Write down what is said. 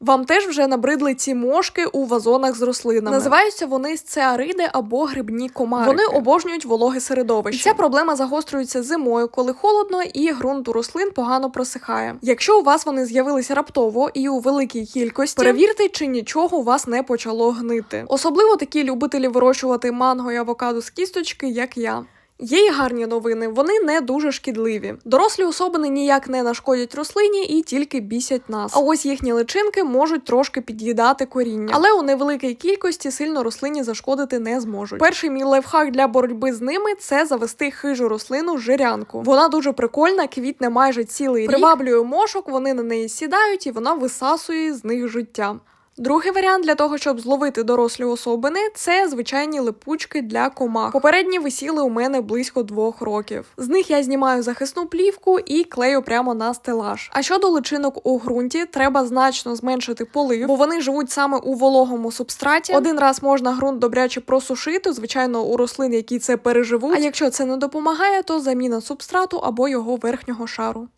Вам теж вже набридли ці мошки у вазонах з рослинами. Називаються вони сцеариди або грибні комарики. Вони обожнюють вологе середовище. І ця проблема загострюється зимою, коли холодно і ґрунт у рослин погано просихає. Якщо у вас вони з'явилися раптово і у великій кількості, перевірте, чи нічого у вас не почало гнити. Особливо такі любителі вирощувати манго і авокадо з кісточки, як я. Є й гарні новини, вони не дуже шкідливі. Дорослі особини ніяк не нашкодять рослині і тільки бісять нас. А ось їхні личинки можуть трошки під'їдати коріння, але у невеликій кількості сильно рослині зашкодити не зможуть. Перший мій лайфхак для боротьби з ними це завести хижу рослину жирянку. Вона дуже прикольна, квітне майже цілий. Приваблює мошок, вони на неї сідають і вона висасує з них життя. Другий варіант для того, щоб зловити дорослі особини, це звичайні липучки для комах. Попередні висіли у мене близько двох років. З них я знімаю захисну плівку і клею прямо на стелаж. А щодо личинок у ґрунті, треба значно зменшити полив, бо вони живуть саме у вологому субстраті. Один раз можна ґрунт добряче просушити, звичайно, у рослин, які це переживуть. А якщо це не допомагає, то заміна субстрату або його верхнього шару.